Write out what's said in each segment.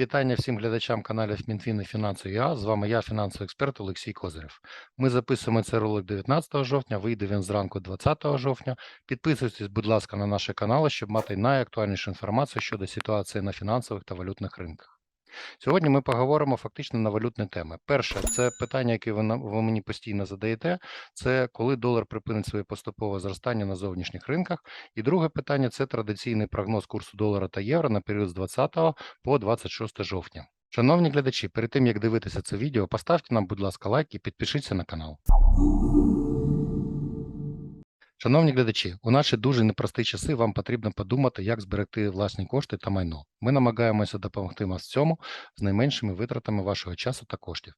Вітання всім глядачам каналів Мінфіни і ЮА. З вами я, фінансовий експерт Олексій Козирев. Ми записуємо цей ролик 19 жовтня, вийде він зранку 20 жовтня. Підписуйтесь, будь ласка, на наші канали, щоб мати найактуальнішу інформацію щодо ситуації на фінансових та валютних ринках. Сьогодні ми поговоримо фактично на валютні теми. Перше, це питання, яке ви, ви мені постійно задаєте, це коли долар припинить своє поступове зростання на зовнішніх ринках. І друге питання це традиційний прогноз курсу долара та євро на період з 20 по 26 жовтня. Шановні глядачі, перед тим як дивитися це відео, поставте нам, будь ласка, лайк і підпишіться на канал. Шановні глядачі, у наші дуже непрості часи вам потрібно подумати, як зберегти власні кошти та майно. Ми намагаємося допомогти вам в цьому з найменшими витратами вашого часу та коштів.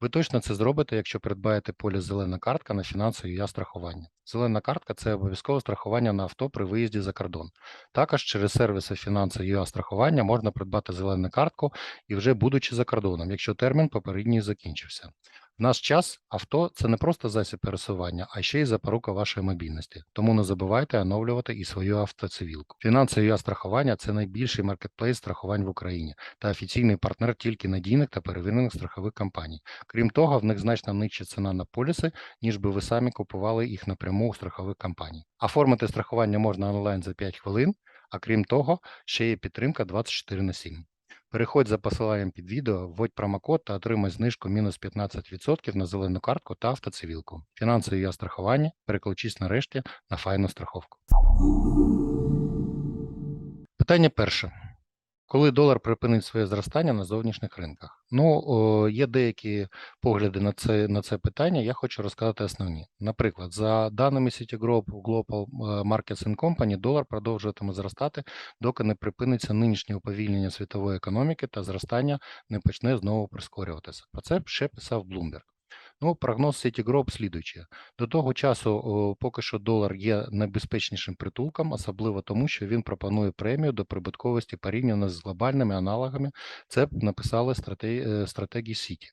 Ви точно це зробите, якщо придбаєте поліс зелена картка на фінансові я страхування. Зелена картка це обов'язкове страхування на авто при виїзді за кордон. Також через сервіси фінансові ЮА страхування можна придбати зелену картку і вже будучи за кордоном, якщо термін попередній закінчився. В наш час авто це не просто засіб пересування, а ще й запорука вашої мобільності. Тому не забувайте оновлювати і свою автоцивілку. Фінансові страхування це найбільший маркетплейс страхувань в Україні та офіційний партнер тільки надійних та перевірених страхових компаній. Крім того, в них значно нижча ціна на поліси, ніж би ви самі купували їх напряму у страхових компаній. Оформити страхування можна онлайн за 5 хвилин, а крім того, ще є підтримка 24 на 7. Переходь за посиланням під відео, вводь промокод та отримай знижку мінус 15% на зелену картку та автоцивілку. Фінансові я страхування, переключись нарешті на файну страховку. Питання перше. Коли долар припинить своє зростання на зовнішніх ринках? Ну, є деякі погляди на це, на це питання. Я хочу розказати основні. Наприклад, за даними Citigroup Global е, Markets and Company, долар продовжуватиме зростати, доки не припиниться нинішнє уповільнення світової економіки та зростання не почне знову прискорюватися. Про це ще писав Bloomberg. Ну, прогноз Citigroup слідуючий. До того часу поки що долар є найбезпечнішим притулком, особливо тому, що він пропонує премію до прибутковості порівняно з глобальними аналогами. Це написали стратегії, стратегії Сіті.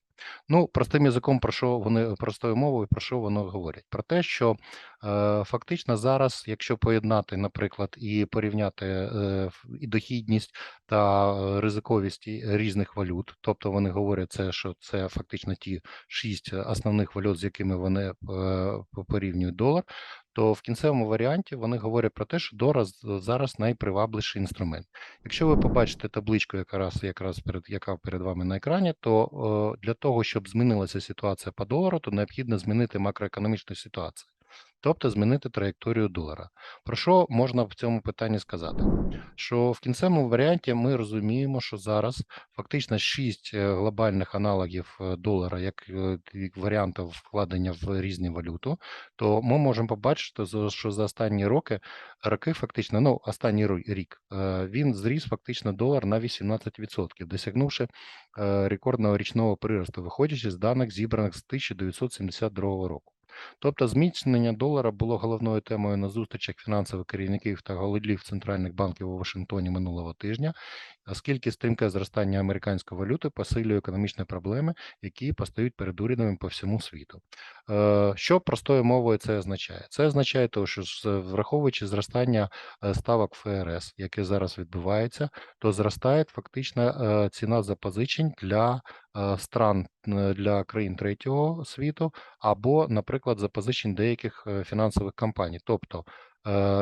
Ну, простим язиком, про що вони простою мовою, про що воно говорять? Про те, що е, фактично зараз, якщо поєднати, наприклад, і порівняти е, і дохідність та е, ризиковість різних валют, тобто вони говорять це, що це фактично ті шість основних валют, з якими вони е, порівнюють долар, то в кінцевому варіанті вони говорять про те, що Дора зараз найпривабливіший інструмент. Якщо ви побачите табличку, якраз якраз перед яка перед вами на екрані, то о, для того, щоб змінилася ситуація по долару, то необхідно змінити макроекономічну ситуацію, тобто змінити траєкторію долара. Про що можна в цьому питанні сказати? Що в кінцевому варіанті ми розуміємо, що зараз фактично шість е, глобальних аналогів е, долара, як е, варіантів вкладення в різні валюту, то ми можемо побачити, що за останні роки роки фактично, ну останній рік він зріс фактично долар на 18%, досягнувши рекордного річного приросту, виходячи з даних зібраних з 1972 року. Тобто зміцнення долара було головною темою на зустрічах фінансових керівників та голів центральних банків у Вашингтоні минулого тижня, оскільки стрімке зростання американської валюти посилює економічні проблеми, які постають перед урядами по всьому світу. Е, Що простою мовою це означає? Це означає, то, що враховуючи зростання е, ставок ФРС, яке зараз відбувається, то зростає фактично е, ціна запозичень для стран для країн третього світу, або, наприклад, запозичень деяких фінансових компаній. Тобто,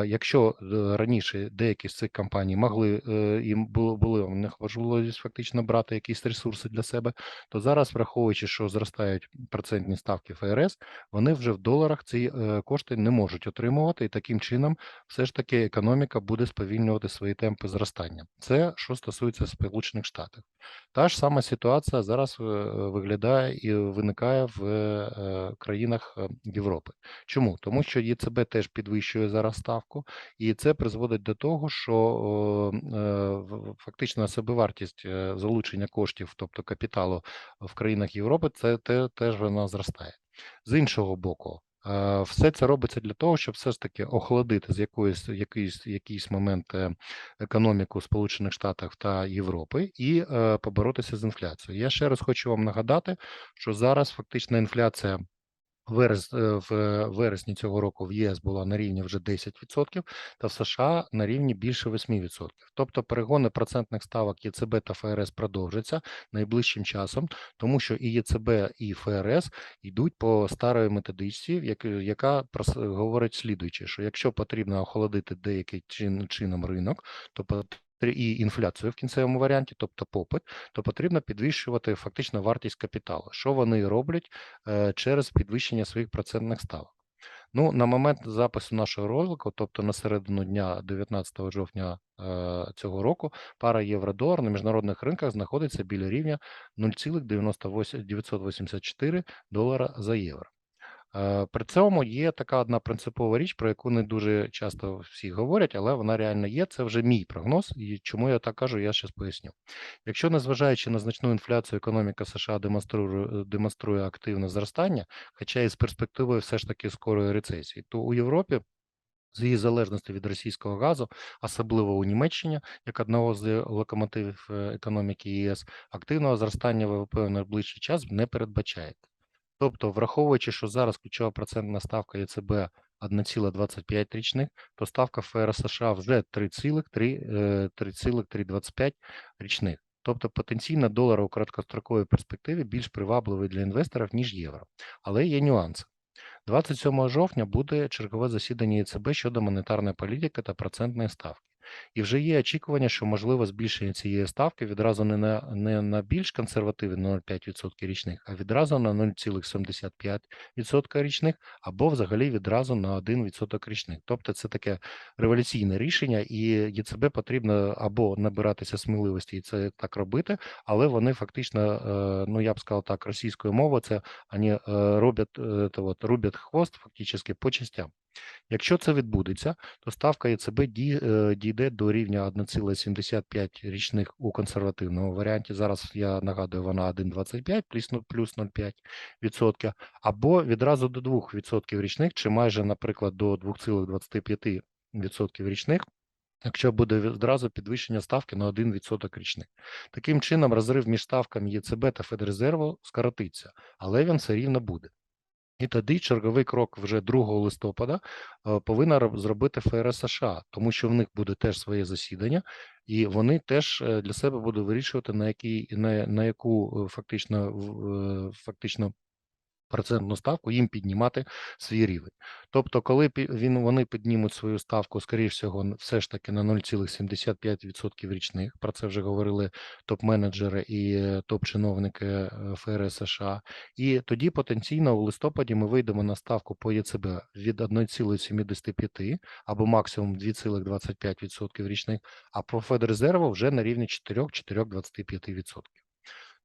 якщо е, раніше деякі з цих компаній могли е, їм було були у них можливість фактично брати якісь ресурси для себе, то зараз, враховуючи, що зростають процентні ставки ФРС, вони вже в доларах ці е, кошти не можуть отримувати, і таким чином, все ж таки, економіка буде сповільнювати свої темпи зростання. Це що стосується Сполучених Штатів. Та ж сама ситуація зараз е, виглядає і виникає в е, країнах е, Європи. Чому? Тому що ЄЦБ теж підвищує зараз ставку, і це призводить до того, що е, фактично собівартість е, залучення коштів, тобто капіталу в країнах Європи, це теж вона зростає. З іншого боку, е, все це робиться для того, щоб все ж таки охолодити з якоїсь якийсь, якийсь момент економіку Сполучених Штатів та Європи і поборотися з інфляцією. Я ще раз хочу вам нагадати, що зараз фактична інфляція Верес, е, в е, вересні цього року в ЄС була на рівні вже 10%, та в США на рівні більше 8%. Тобто перегони процентних ставок ЄЦБ та ФРС продовжаться найближчим часом, тому що і ЄЦБ, і ФРС йдуть по старої методичці, яка говорить слідуюче, що якщо потрібно охолодити деякий чин, чином ринок, то і інфляцію в кінцевому варіанті, тобто попит, то потрібно підвищувати фактично вартість капіталу. Що вони роблять е, через підвищення своїх процентних ставок? Ну, на момент запису нашого ролику, тобто на середину дня 19 жовтня е, цього року, пара євро-долар на міжнародних ринках знаходиться біля рівня 0,984 долара за євро. Е, При цьому є така одна принципова річ, про яку не дуже часто всі говорять, але вона реально є. Це вже мій прогноз. І чому я так кажу, я зараз поясню. Якщо незважаючи на значну інфляцію, економіка США демонструє демонструє активне зростання, хоча і з перспективою все ж таки скорої рецесії, то у Європі. З її залежності від російського газу, особливо у Німеччині, як одного з локомотивів е, економіки ЄС, активного зростання ВВП в найближчий час не передбачається. Тобто, враховуючи, що зараз ключова процентна ставка ЄЦБ 1,25 річних, то ставка ФРС США вже 3,3, 3,325 річних. Тобто потенційно долар у короткостроковій перспективі більш привабливий для інвесторів, ніж євро. Але є нюанси. 27 жовтня буде чергове засідання ЄЦБ щодо монетарної політики та процентної ставки. І вже є очікування, що можливо збільшення цієї ставки відразу не на не на більш консервативні 0,5% річних, а відразу на 0,75% річних, або взагалі відразу на 1% річних. Тобто це таке революційне рішення, і ЄЦБ потрібно або набиратися сміливості і це так робити, але вони фактично, е, ну я б сказав так, російською мовою, це вони е, роблять е, то от, рубять хвост фактично по частям. Якщо це відбудеться, то ставка ЄЦБ е, дійде до рівня 1,75 річних у консервативному варіанті. Зараз я нагадую, вона 1,25 плюс ну- плюс 0,5%, або відразу до 2% річних, чи майже, наприклад, до 2,25% річних. Якщо буде відразу підвищення ставки на 1% річних. Таким чином, розрив між ставками ЄЦБ та Федрезерву скоротиться, але він все рівно буде. І тоді черговий крок вже 2 листопада е, повинна зробити ФРС США, тому що в них буде теж своє засідання, і вони теж е, для себе будуть вирішувати, на який на, на яку е, фактично фактично процентну ставку їм піднімати свій рівень. Тобто, коли він вони піднімуть свою ставку, скоріш всього, все ж таки на 0,75% річних. Про це вже говорили топ-менеджери і е, топ-чиновники е, ФРС США. І тоді потенційно у листопаді ми вийдемо на ставку по ЄЦБ від 1,75 або максимум 2,25% річних, а по Федрезерву вже на рівні 4-4,25%.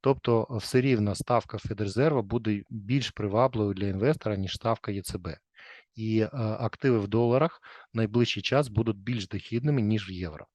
Тобто е, все рівно ставка Федрезерва буде більш привабливою для інвестора, ніж ставка ЄЦБ. І е, активи в доларах в найближчий час будуть більш дохідними, ніж в євро.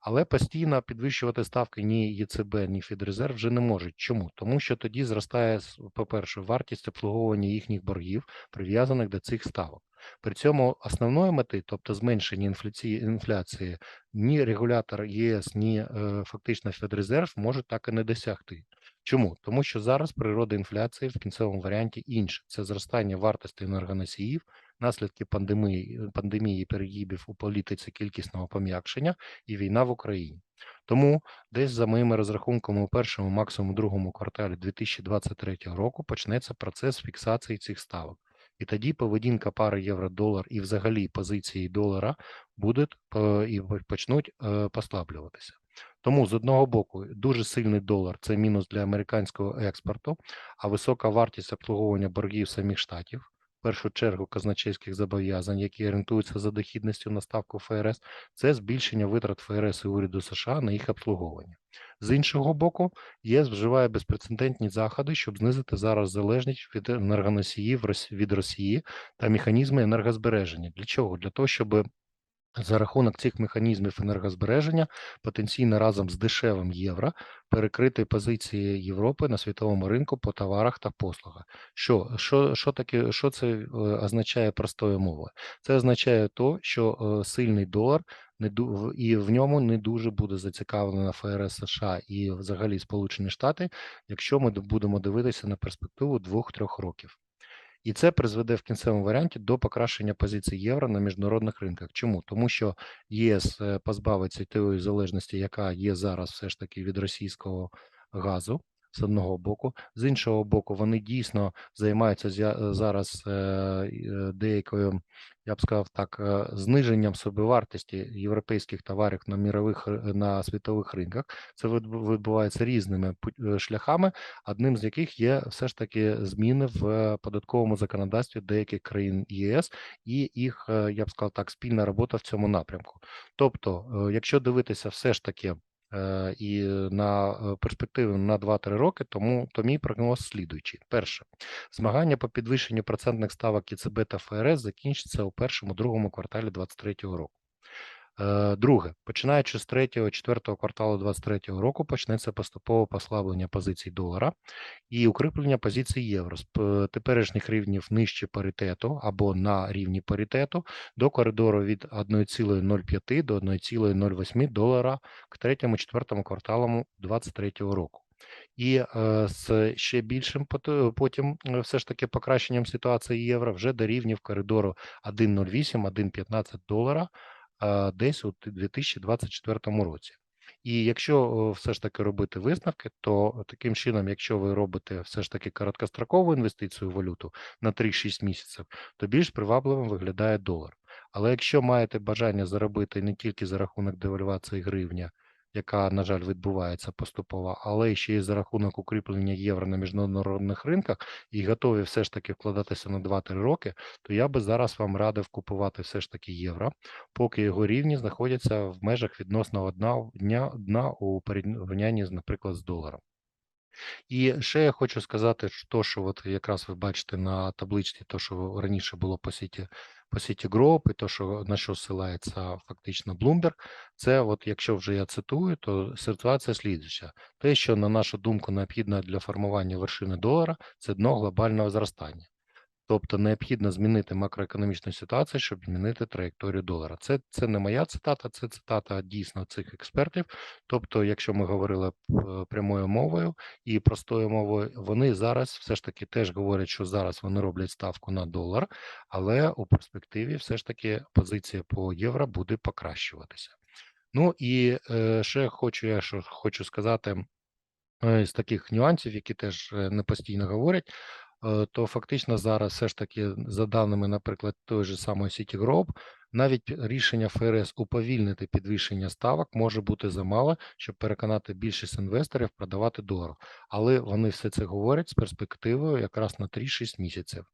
Але постійно підвищувати ставки ні ЄЦБ, ні Федрезерв вже не можуть. Чому? Тому що тоді зростає, по-перше, вартість обслуговування їхніх боргів, прив'язаних до цих ставок. При цьому основної мети, тобто зменшення інфляції, інфляції, ні регулятор ЄС, ні е, фактично Федрезерв можуть так і не досягти. Чому? Тому що зараз природа інфляції в кінцевому варіанті інша. Це зростання вартості енергоносіїв, наслідки пандемії, пандемії перегибів у політиці кількісного пом'якшення і війна в Україні. Тому десь за моїми розрахунками у першому, максимум другому кварталі 2023 року почнеться процес фіксації цих ставок. І тоді поведінка пари євро-долар і взагалі позиції долара будуть е, і почнуть е, послаблюватися. Тому з одного боку дуже сильний долар це мінус для американського експорту, а висока вартість обслуговування боргів самих штатів, в першу чергу казначейських зобов'язань, які орієнтуються за дохідністю на ставку ФРС, це збільшення витрат ФРС і уряду США на їх обслуговування. З іншого боку, ЄС вживає безпрецедентні заходи, щоб знизити зараз залежність від енергоносіїв від Росії та механізми енергозбереження. Для чого? Для того, щоб за рахунок цих механізмів енергозбереження потенційно разом з дешевим євро перекрити позиції Європи на світовому ринку по товарах та послугах. Що, що, що таке, що це е, означає простою мовою? Це означає то, що е, сильний долар не ду- і в ньому не дуже буде зацікавлена ФРС США і взагалі Сполучені Штати, якщо ми будемо дивитися на перспективу двох-трьох років. І це призведе в кінцевому варіанті до покращення позицій євро на міжнародних ринках. Чому? Тому що ЄС е, позбавиться тієї залежності, яка є зараз все ж таки від російського газу. З одного боку, з іншого боку, вони дійсно займаються зараз е, е, деякою, я б сказав так, е, зниженням собівартості європейських товарів на мірових на світових ринках. Це відбувається різними е, шляхами, одним з яких є все ж таки зміни в е, податковому законодавстві деяких країн ЄС і їх, е, я б сказав так, спільна робота в цьому напрямку. Тобто, е, якщо дивитися все ж таки е, і на е, перспективу на 2-3 роки, тому то мій прогноз слідуючий. Перше, змагання по підвищенню процентних ставок ЄЦБ та ФРС закінчиться у першому другому кварталі 2023 року. Е, Друге, починаючи з третього, четвертого кварталу 2023 року, почнеться поступове послаблення позицій долара і укріплення позицій євро з теперішніх рівнів нижче паритету або на рівні паритету до коридору від 1,05 до 1,08 долара к третьому, четвертому кварталам 2023 року. І е, з ще більшим потім е, все ж таки покращенням ситуації євро вже до рівнів коридору 1,08, 1,15 долара десь у 2024 році. І якщо все ж таки робити висновки, то таким чином, якщо ви робите все ж таки короткострокову інвестицію в валюту на 3-6 місяців, то більш привабливим виглядає долар. Але якщо маєте бажання заробити не тільки за рахунок девальвації гривня, яка, на жаль, відбувається поступово, але ще й за рахунок укріплення євро на міжнародних ринках і готові все ж таки вкладатися на 2-3 роки, то я би зараз вам радив купувати все ж таки євро, поки його рівні знаходяться в межах відносного дна, дня, дна у порівнянні, наприклад, з доларом. І ще я хочу сказати, що, що от якраз ви бачите на табличці, то, що раніше було по сіті, по сіті Group, і то, що на що ссилається фактично Bloomberg, це от якщо вже я цитую, то ситуація слідуюча. Те, що на нашу думку необхідно для формування вершини долара, це дно глобального зростання. Тобто необхідно змінити макроекономічну ситуацію, щоб змінити траєкторію долара. Це, це не моя цитата, це цитата дійсно цих експертів. Тобто, якщо ми говорили прямою мовою і простою мовою, вони зараз все ж таки теж говорять, що зараз вони роблять ставку на долар, але у перспективі все ж таки позиція по євро буде покращуватися. Ну і е, ще хочу я що хочу сказати е, з таких нюансів, які теж е, не постійно говорять. Е, То фактично зараз все ж таки, за даними, наприклад, той же самої Citigroup, навіть рішення ФРС уповільнити підвищення ставок може бути замало, щоб переконати більшість інвесторів продавати долар. Але вони все це говорять з перспективою якраз на 3-6 місяців.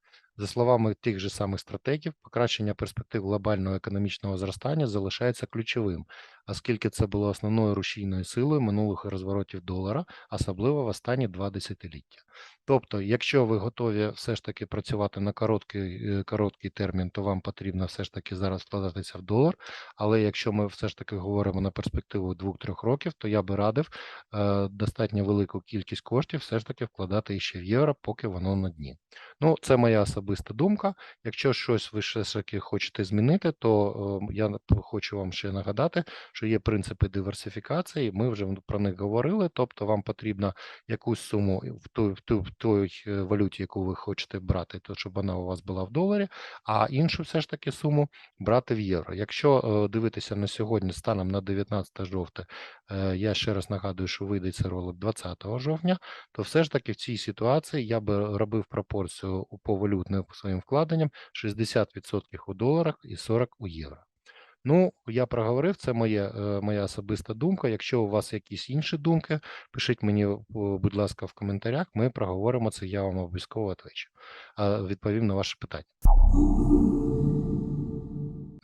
За словами тих же самих стратегів, покращення перспектив глобального економічного зростання залишається ключовим, оскільки це було основною рушійною силою минулих розворотів долара, особливо в останні два десятиліття. Тобто, якщо ви готові все ж таки працювати на короткий, е, короткий термін, то вам потрібно все ж таки зараз вкладатися в долар. Але якщо ми все ж таки говоримо на перспективу 2-3 років, то я би радив е, достатньо велику кількість коштів все ж таки вкладати іще в євро, поки воно на дні. Ну, це моя особиста думка. Якщо щось ви ж таки хочете змінити, то е, я хочу вам ще нагадати, що є принципи диверсифікації. Ми вже про них говорили. Тобто, вам потрібно якусь суму в той, в той, в той е, валюті, яку ви хочете брати, то щоб вона у вас була в доларі, а іншу все ж таки суму брати в євро. Якщо е, дивитися на сьогодні станом на 19 жовтня, е, я ще раз нагадую, що вийде цей ролик 20 жовтня, то все ж таки в цій ситуації я би робив пропорцію по валютним своїм вкладенням 60% у доларах і 40% у євро. Ну, я проговорив, це моє, е, моя особиста думка. Якщо у вас якісь інші думки, пишіть мені, будь ласка, в коментарях. Ми проговоримо це, я вам обов'язково Відповім на ваше питання.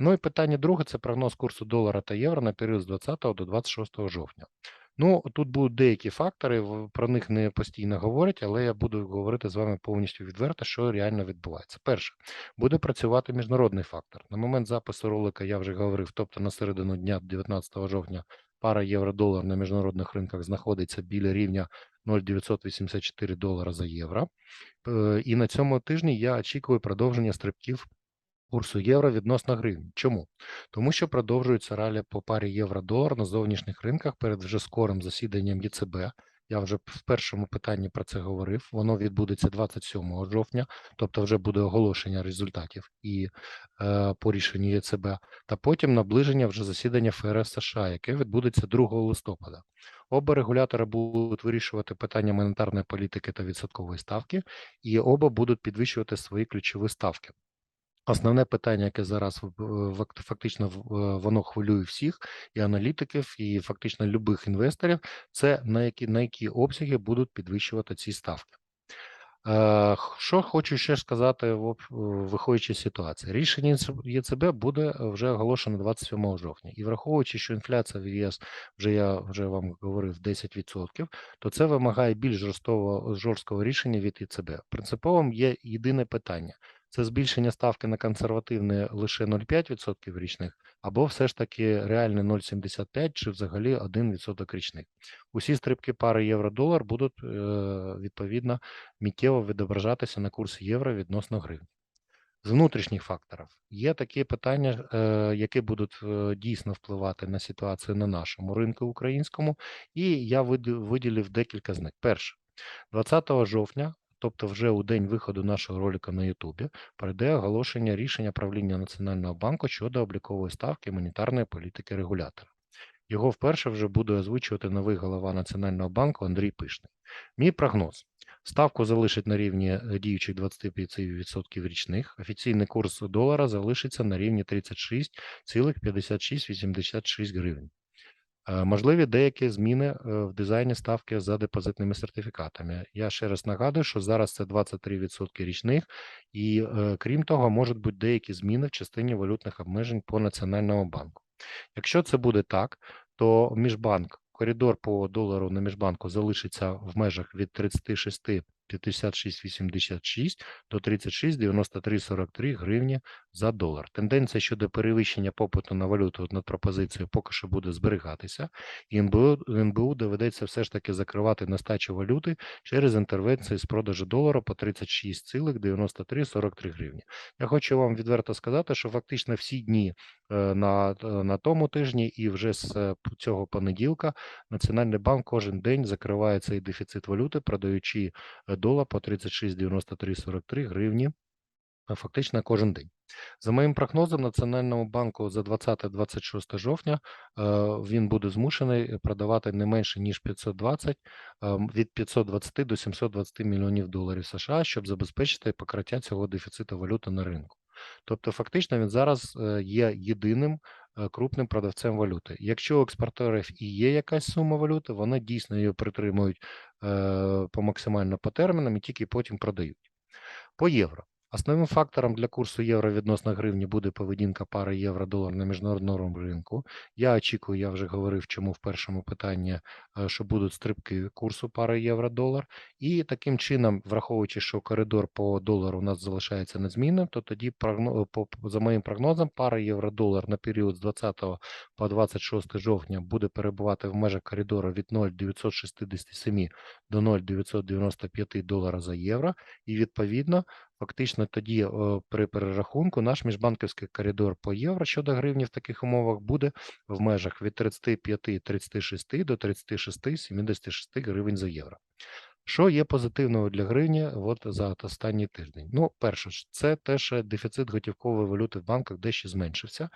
Ну і питання друге це прогноз курсу долара та євро на період з 20 до 26 жовтня. Ну, тут будуть деякі фактори, про них не постійно говорять, але я буду говорити з вами повністю відверто, що реально відбувається. Перше, буде працювати міжнародний фактор. На момент запису ролика я вже говорив, тобто на середину дня 19 жовтня пара євро-долар на міжнародних ринках знаходиться біля рівня 0,984 долара за євро. Е, І на цьому тижні я очікую продовження стрибків курсу євро відносно гривні. Чому? Тому що продовжується ралі по парі євро-долар на зовнішніх ринках перед вже скорим засіданням ЄЦБ, Я вже в першому питанні про це говорив. Воно відбудеться 27 жовтня, тобто вже буде оголошення результатів і е, по рішенню ЄЦБ, та потім наближення вже засідання ФРС США, яке відбудеться 2 листопада. Оба регулятори будуть вирішувати питання монетарної політики та відсоткової ставки, і оба будуть підвищувати свої ключові ставки. Основне питання, яке зараз фактично е, воно хвилює всіх і аналітиків, і фактично любих інвесторів, це на які на які обсяги будуть підвищувати ці ставки. Е, Що хочу ще сказати, виходячи з ситуації. Рішення ЄЦБ буде вже оголошено 27 жовтня. І враховуючи, що інфляція в ЄС вже я вже вам говорив 10%, то це вимагає більш жорсткого, жорсткого рішення від ЄЦБ. Принциповим є єдине питання: це збільшення ставки на консервативне лише 0,5% річних, або все ж таки реальне 0,75 чи взагалі 1% річних. Усі стрибки пари євро-долар будуть е, відповідно миттєво відображатися на курсі євро відносно гривні. З внутрішніх факторів є такі питання, е, які будуть е, дійсно впливати на ситуацію на нашому ринку українському, і я виділив декілька з них. Перше, 20 жовтня, тобто вже у день виходу нашого ролика на Ютубі, пройде оголошення рішення правління Національного банку щодо облікової ставки монетарної політики регулятора. Його вперше вже буде озвучувати новий голова Національного банку Андрій Пишний. Мій прогноз: ставку залишить на рівні е, діючих 25% річних. Офіційний курс долара залишиться на рівні 36,5686 гривень. Е, Можливі деякі зміни е, в дизайні ставки за депозитними сертифікатами. Я ще раз нагадую, що зараз це 23% річних, і е, крім того, можуть бути деякі зміни в частині валютних обмежень по Національному банку. Якщо це буде так, то міжбанк, коридор по долару на міжбанку залишиться в межах від 36 56,86 до 36,93,43 гривні за долар. Тенденція щодо перевищення попиту на валюту над пропозицією поки що буде зберігатися, і НБУ, НБУ доведеться все ж таки закривати нестачу валюти через інтервенції з продажу долара по 36,93,43 гривні. Я хочу вам відверто сказати, що фактично всі дні на, е, на тому тижні і вже з е, цього понеділка Національний банк кожен день закриває цей дефіцит валюти, продаючи е, долар по 36,93,43 гривні фактично кожен день. За моїм прогнозом, Національному банку за 20-26 жовтня е, він буде змушений продавати не менше ніж 520 е, від 520 до 720 мільйонів доларів США, щоб забезпечити покриття цього дефіциту валюти на ринку. Тобто, фактично, він зараз е, є єдиним е, крупним продавцем валюти. Якщо у експортерів і є якась сума валюти, вони дійсно її притримують е, по максимально по термінам і тільки потім продають. По євро. Основним фактором для курсу євро відносно гривні буде поведінка пари євро-долар на міжнародному ринку. Я очікую, я вже говорив, чому в першому питанні, е, що будуть стрибки курсу пари євро-долар. І таким чином, враховуючи, що коридор по долару у нас залишається незмінним, то тоді по- за моїм прогнозом, пара євро-долар на період з 20 по 26 жовтня буде перебувати в межах коридору від 0,967 до 0,995 долара за євро. І відповідно, фактично тоді при перерахунку наш міжбанківський коридор по євро щодо гривні в таких умовах буде в межах від 35-36 до 36-76 гривень за євро. Що є позитивного для гривні от за останній тиждень? Ну, перше, це те, що дефіцит готівкової валюти в банках дещо зменшився.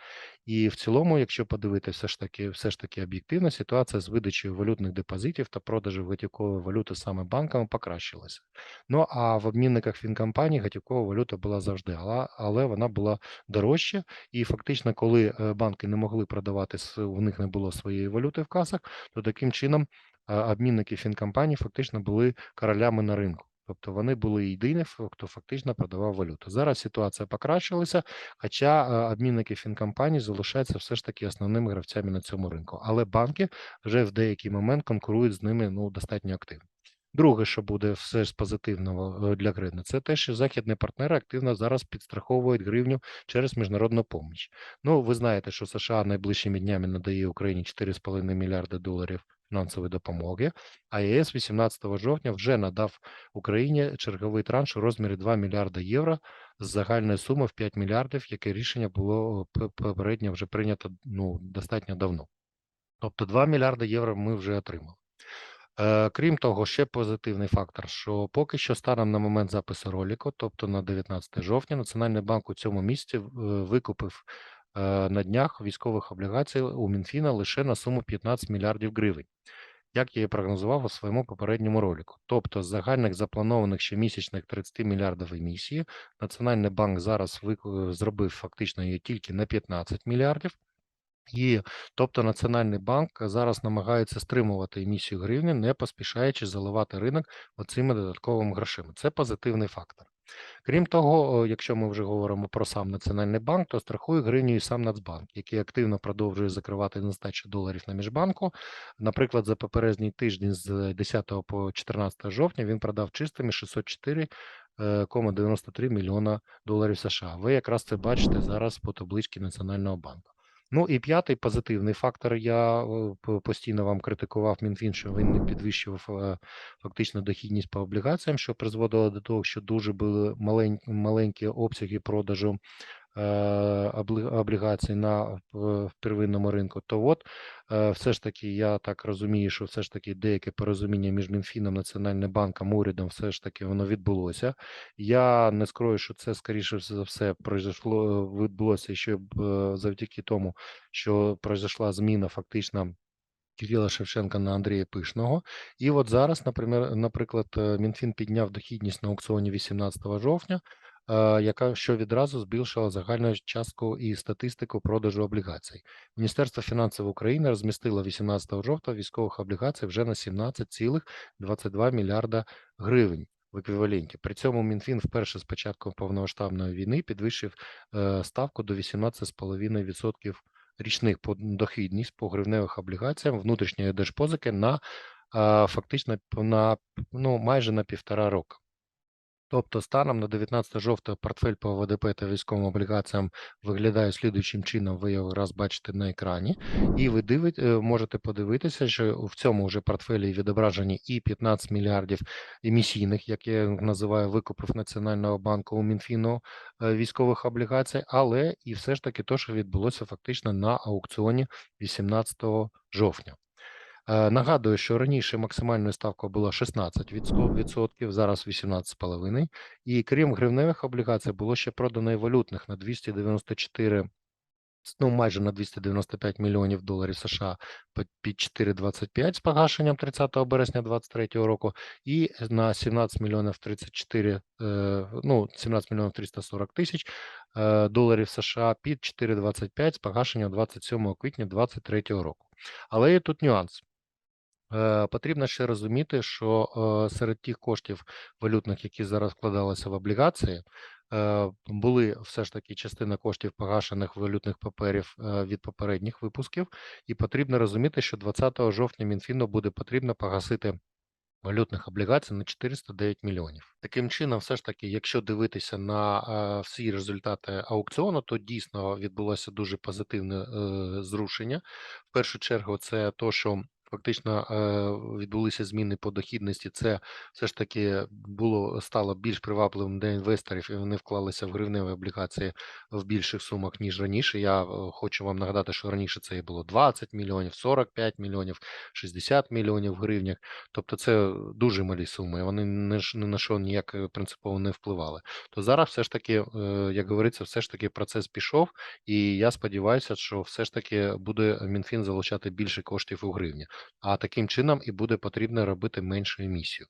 І в цілому, якщо подивитися все ж таки, все ж таки об'єктивно, ситуація з видачею валютних депозитів та продажем готівкової валюти саме банками покращилася. Ну а в обмінниках фінкомпаній готівкова валюта була завжди, але, вона була дорожча. І фактично, коли е, банки не могли продавати у них не було своєї валюти в касах, то таким чином обмінники фінкомпаній фактично були королями на ринку. Тобто вони були єдині, хто фактично продавав валюту. Зараз ситуація покращилася, хоча обмінники фінкомпаній залишаються все ж таки основними гравцями на цьому ринку. Але банки вже в деякий момент конкурують з ними ну достатньо активно. Друге, що буде все ж позитивного е, для гривні, це те, що західні партнери активно зараз підстраховують гривню через міжнародну поміч. Ну, ви знаєте, що США найближчими днями надає Україні 4,5 мільярди доларів фінансової допомоги, а ЄС 18 жовтня вже надав Україні черговий транш у розмірі 2 мільярди євро з загальної суми в 5 мільярдів, яке рішення було попередньо вже прийнято ну, достатньо давно. Тобто 2 мільярди євро ми вже отримали. Е, Крім того, ще позитивний фактор, що поки що станом на момент запису ролику, тобто на 19 жовтня, Національний банк у цьому місці е, викупив на днях військових облігацій у Мінфіна лише на суму 15 мільярдів гривень, як я і прогнозував у своєму попередньому ролику. Тобто з загальних запланованих щомісячних 30 мільярдів емісії, Національний банк зараз вик- зробив фактично її тільки на 15 мільярдів. І тобто Національний банк зараз намагається стримувати емісію гривні, не поспішаючи заливати ринок оцими додатковими грошима. Це позитивний фактор. Крім того, якщо ми вже говоримо про сам Національний банк, то страхує гривню і сам Нацбанк, який активно продовжує закривати нестачу доларів на міжбанку. Наприклад, за попередній тиждень з 10 по 14 жовтня він продав чистими 604,93 мільйона доларів США. Ви якраз це бачите зараз по табличці Національного банку. Ну і п'ятий позитивний фактор. Я е, постійно вам критикував Мінфін, що він не підвищував е, фактично дохідність по облігаціям, що призводило до того, що дуже були маленькі, обсяги продажу облігацій на первинному ринку. То от е, все ж таки я так розумію, що все ж таки деяке порозуміння між Мінфіном, Національним банком, урядом, все ж таки воно відбулося. Я не скрою, що це скоріше за все произошло, відбулося ще е, завдяки тому, що произошла зміна фактично. Кирила Шевченка на Андрія Пишного. І от зараз, наприклад, наприклад, е, Мінфін підняв дохідність на аукціоні 18 жовтня, е, яка що відразу збільшила загальну частку і статистику продажу облігацій. Міністерство фінансів України розмістило 18 жовтня військових облігацій вже на 17,22 мільярда гривень в еквіваленті. При цьому Мінфін вперше з початку повномасштабної війни підвищив е, ставку до 18,5% річних по дохідність по гривневих облігаціям внутрішньої держпозики на фактично на ну майже на півтора року. Тобто, станом на 19 жовтня портфель по ВДП та військовим облігаціям виглядає слідуючим чином. Ви його раз бачите на екрані, і ви дивить, е, можете подивитися, що в цьому вже портфелі відображені і 15 мільярдів емісійних, як я називаю викупів Національного банку у Мінфіну е, військових облігацій, але і все ж таки то, що відбулося фактично на аукціоні 18 жовтня. Е, Нагадую, що раніше максимальною ставкою була 16%, зараз 18,5%. І крім гривневих облігацій, було ще продано і валютних на 294, ну майже на 295 мільйонів доларів США під- під 4,25 з погашенням 30 березня 2023 року, і на 17 мільйонів 34, е, ну 17 мільйонів 340 тисяч е, доларів США під 4,25 з погашенням 27 квітня 2023 року. Але є тут нюанс. Е, Потрібно ще розуміти, що е, серед тих коштів валютних, які зараз вкладалися в облігації, е, були все ж таки частина коштів погашених валютних паперів від попередніх випусків, і потрібно розуміти, що 20 жовтня Мінфіну буде потрібно погасити валютних облігацій на 409 мільйонів. Таким чином, все ж таки, якщо дивитися на всі результати аукціону, то дійсно відбулося дуже позитивне зрушення. В першу чергу, це то, що фактично е, відбулися зміни по дохідності. Це все ж таки було стало більш привабливим для інвесторів, і вони вклалися в гривневі облігації в більших сумах ніж раніше. Я е, хочу вам нагадати, що раніше це було 20 мільйонів, 45 мільйонів, 60 мільйонів гривнях. Тобто це дуже малі суми, вони не ж ні на що ніяк е, принципово не впливали. То зараз все ж таки, як говориться, все ж таки процес пішов, і я сподіваюся, що все ж таки буде Мінфін залучати більше коштів у гривні, а таким чином і буде потрібно робити меншу емісію.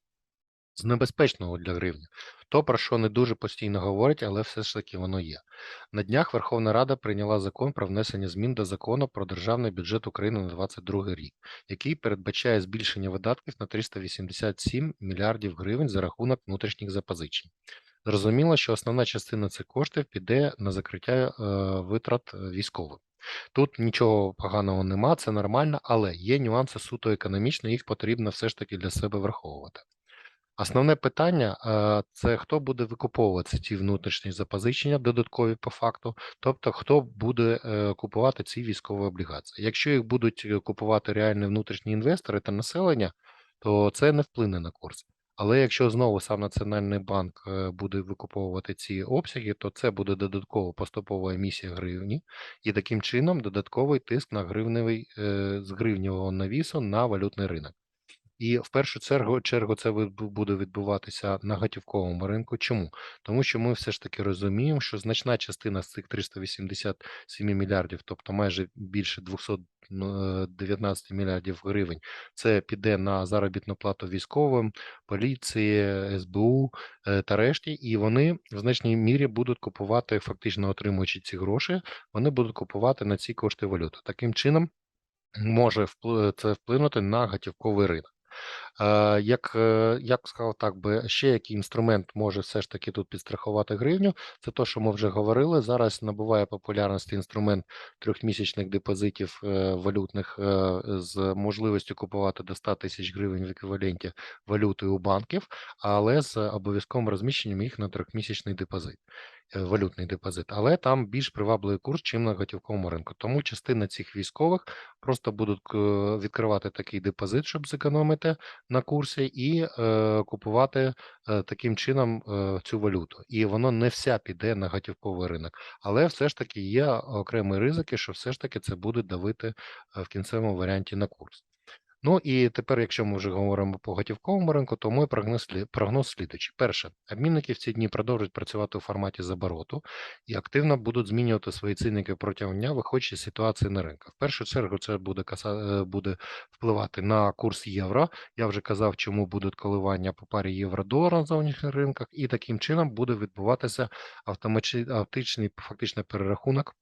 З небезпечного для гривні. То, про що не дуже постійно говорять, але все ж таки воно є. На днях Верховна Рада прийняла закон про внесення змін до закону про державний бюджет України на 2022 рік, який передбачає збільшення видатків на 387 мільярдів гривень за рахунок внутрішніх запозичень. Зрозуміло, що основна частина цих коштів піде на закриття е, витрат е, військових. Тут нічого поганого нема, це нормально, але є нюанси суто економічні, їх потрібно все ж таки для себе враховувати. Основне питання е, це хто буде викуповувати ці внутрішні запозичення, додаткові по факту, тобто хто буде е, купувати ці військові облігації. Якщо їх будуть е, купувати реальні внутрішні інвестори та населення, то це не вплине на курс. Але якщо знову сам Національний банк е, буде викуповувати ці обсяги, то це буде додатково поступова емісія гривні, і таким чином додатковий тиск на гривневий е, з гривневого навісу на валютний ринок. І в першу чергу, чергу це буде відбуватися на готівковому ринку. Чому? Тому що ми все ж таки розуміємо, що значна частина з цих 387 мільярдів, тобто майже більше 219 мільярдів гривень, це піде на заробітну плату військовим, поліції, СБУ е, та решті, і вони в значній мірі будуть купувати, фактично отримуючи ці гроші, вони будуть купувати на ці кошти валюту. Таким чином може це вплинути на готівковий ринок. Е, Як, е, я сказав так би, ще який інструмент може все ж таки тут підстрахувати гривню, це те, що ми вже говорили. Зараз набуває популярності інструмент трьохмісячних депозитів е, валютних з можливістю купувати до 100 тисяч гривень в еквіваленті валюти у банків, але з обов'язковим розміщенням їх на трьохмісячний депозит. Е, Валютний депозит, але там більш привабливий курс, чим на готівковому ринку. Тому частина цих військових просто будуть е, відкривати такий депозит, щоб зекономити на курсі, і е, купувати е, таким чином е, цю валюту. І воно не вся піде на готівковий ринок, але все ж таки є окремі ризики, що все ж таки це буде давити е, в кінцевому варіанті на курс. Ну і тепер, якщо ми вже говоримо по готівковому ринку, то мій прогноз, прогноз слідуючий. Перше, обмінники в ці дні продовжують працювати у форматі забороту і активно будуть змінювати свої цінники протягом дня, виходячи з ситуації на ринках. В першу чергу це буде каса, е, буде впливати на курс євро. Я вже казав, чому будуть коливання по парі євро-долар на зовнішніх ринках, і таким чином буде відбуватися автоматичний фактично перерахунок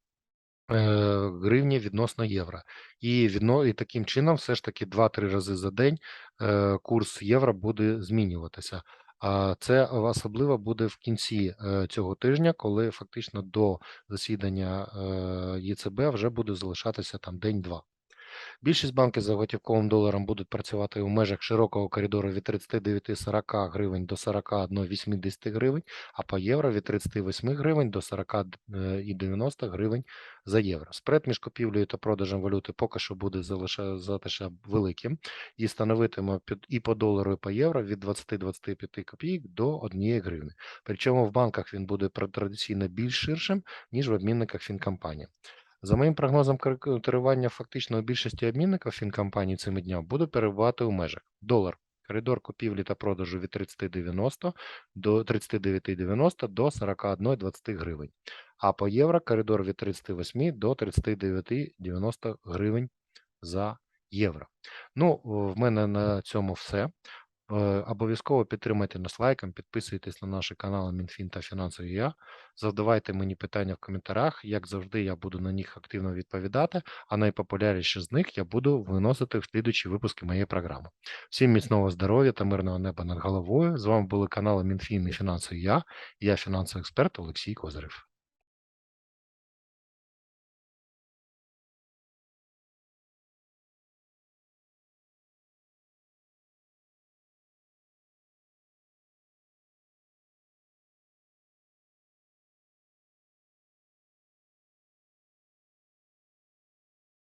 гривні відносно євро. І, відно, і таким чином, все ж таки 2-3 рази за день е, курс євро буде змінюватися. А це особливо буде в кінці е, цього тижня, коли фактично до засідання е, ЄЦБ вже буде залишатися там день-два. Більшість банків за готівковим доларом будуть працювати у межах широкого коридору від 39,40 гривень до 41,80 гривень, а по євро від 38 гривень до 40,90 гривень за євро. Спред між купівлею та продажем валюти поки що буде залиша- залишатися великим і становитиме і по долару, і по євро від 20-25 копійок до 1 гривни. Причому в банках він буде традиційно більш ширшим, ніж в обмінниках фінкомпанії. За моїм прогнозом, коригування фактично у більшості обмінників фінкомпаній цими днями буде перебувати у межах долар. Коридор купівлі та продажу від 30,90 до 39,90 до 41,20 гривень. А по євро коридор від 38 до 39,90 гривень за євро. Ну, в мене на цьому все. Е, Обов'язково підтримайте нас лайком, підписуйтесь на наші канали Мінфін та Фінансові Я. Задавайте мені питання в коментарях. Як завжди, я буду на них активно відповідати, а найпопулярніші з них я буду виносити в слідучі випуски моєї програми. Всім міцного здоров'я та мирного неба над головою. З вами були канали Мінфін і Фінансові Я. Я фінансовий експерт Олексій Козирев.